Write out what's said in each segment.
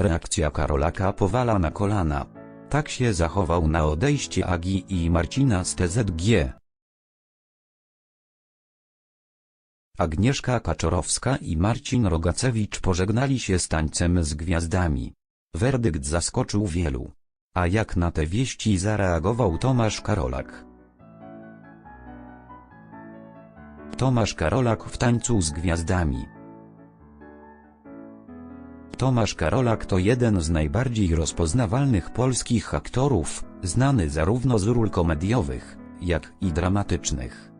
Reakcja Karolaka powala na kolana. Tak się zachował na odejście Agi i Marcina z TZG. Agnieszka Kaczorowska i Marcin Rogacewicz pożegnali się z tańcem z gwiazdami. Werdykt zaskoczył wielu. A jak na te wieści zareagował Tomasz Karolak? Tomasz Karolak w tańcu z gwiazdami. Tomasz Karolak to jeden z najbardziej rozpoznawalnych polskich aktorów, znany zarówno z ról komediowych, jak i dramatycznych.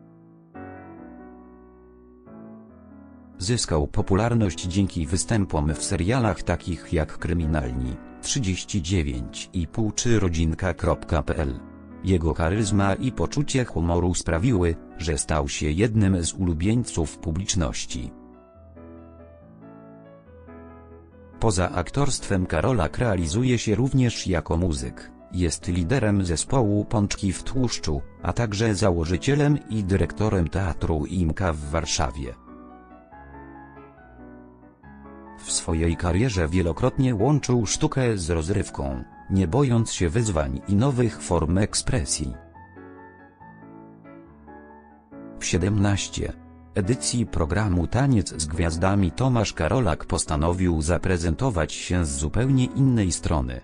Zyskał popularność dzięki występom w serialach takich jak Kryminalni, 39,5 czy Rodzinka.pl. Jego charyzma i poczucie humoru sprawiły, że stał się jednym z ulubieńców publiczności. Poza aktorstwem Karolak realizuje się również jako muzyk. Jest liderem zespołu Pączki w Tłuszczu, a także założycielem i dyrektorem Teatru Imka w Warszawie. W swojej karierze wielokrotnie łączył sztukę z rozrywką, nie bojąc się wyzwań i nowych form ekspresji. W 17 edycji programu Taniec z Gwiazdami Tomasz Karolak postanowił zaprezentować się z zupełnie innej strony.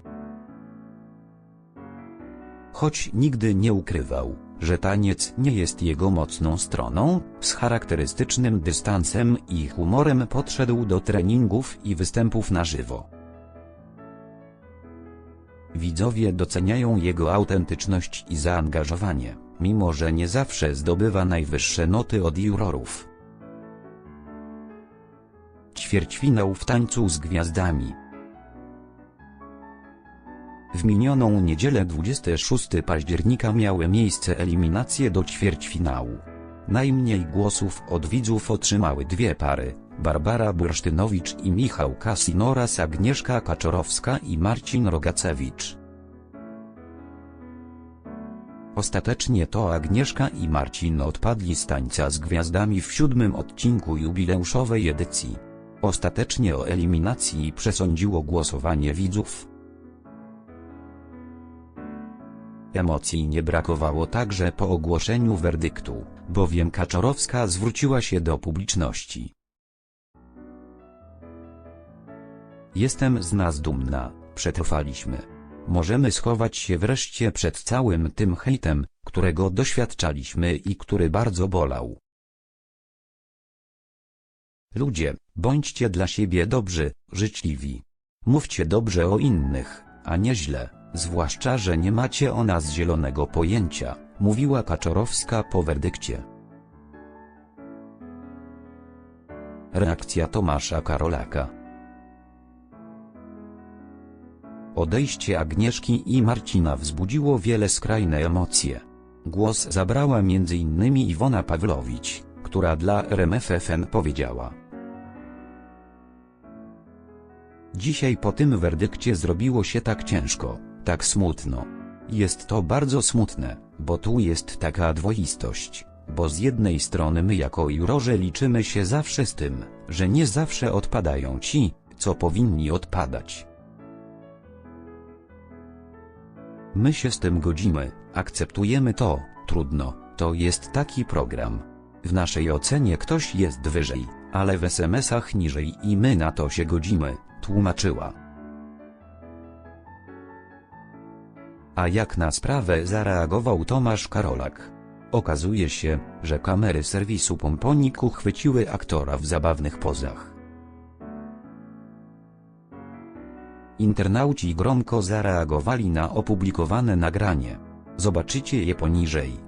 Choć nigdy nie ukrywał, że taniec nie jest jego mocną stroną, z charakterystycznym dystansem i humorem podszedł do treningów i występów na żywo. Widzowie doceniają jego autentyczność i zaangażowanie, mimo że nie zawsze zdobywa najwyższe noty od jurorów. Ćwierćfinał w tańcu z gwiazdami. W minioną niedzielę 26 października miały miejsce eliminacje do ćwierćfinału. Najmniej głosów od widzów otrzymały dwie pary, Barbara Bursztynowicz i Michał Kasin oraz Agnieszka Kaczorowska i Marcin Rogacewicz. Ostatecznie to Agnieszka i Marcin odpadli z tańca z gwiazdami w siódmym odcinku jubileuszowej edycji. Ostatecznie o eliminacji przesądziło głosowanie widzów. Emocji nie brakowało także po ogłoszeniu werdyktu, bowiem Kaczorowska zwróciła się do publiczności. Jestem z nas dumna, przetrwaliśmy. Możemy schować się wreszcie przed całym tym hejtem, którego doświadczaliśmy i który bardzo bolał. Ludzie, bądźcie dla siebie dobrzy, życzliwi. Mówcie dobrze o innych, a nie źle, zwłaszcza że nie macie o nas zielonego pojęcia, mówiła Kaczorowska po werdykcie. Reakcja Tomasza Karolaka Odejście Agnieszki i Marcina wzbudziło wiele skrajne emocje. Głos zabrała m.in. Iwona Pawlowicz, która dla RMFFM powiedziała. Dzisiaj po tym werdykcie zrobiło się tak ciężko, tak smutno. Jest to bardzo smutne, bo tu jest taka dwoistość, bo z jednej strony my jako jurorzy liczymy się zawsze z tym, że nie zawsze odpadają ci, co powinni odpadać. My się z tym godzimy, akceptujemy to, trudno, to jest taki program. W naszej ocenie ktoś jest wyżej, ale w SMS-ach niżej i my na to się godzimy, tłumaczyła. A jak na sprawę zareagował Tomasz Karolak? Okazuje się, że kamery serwisu Pomponik uchwyciły aktora w zabawnych pozach. Internauci gromko zareagowali na opublikowane nagranie. Zobaczycie je poniżej.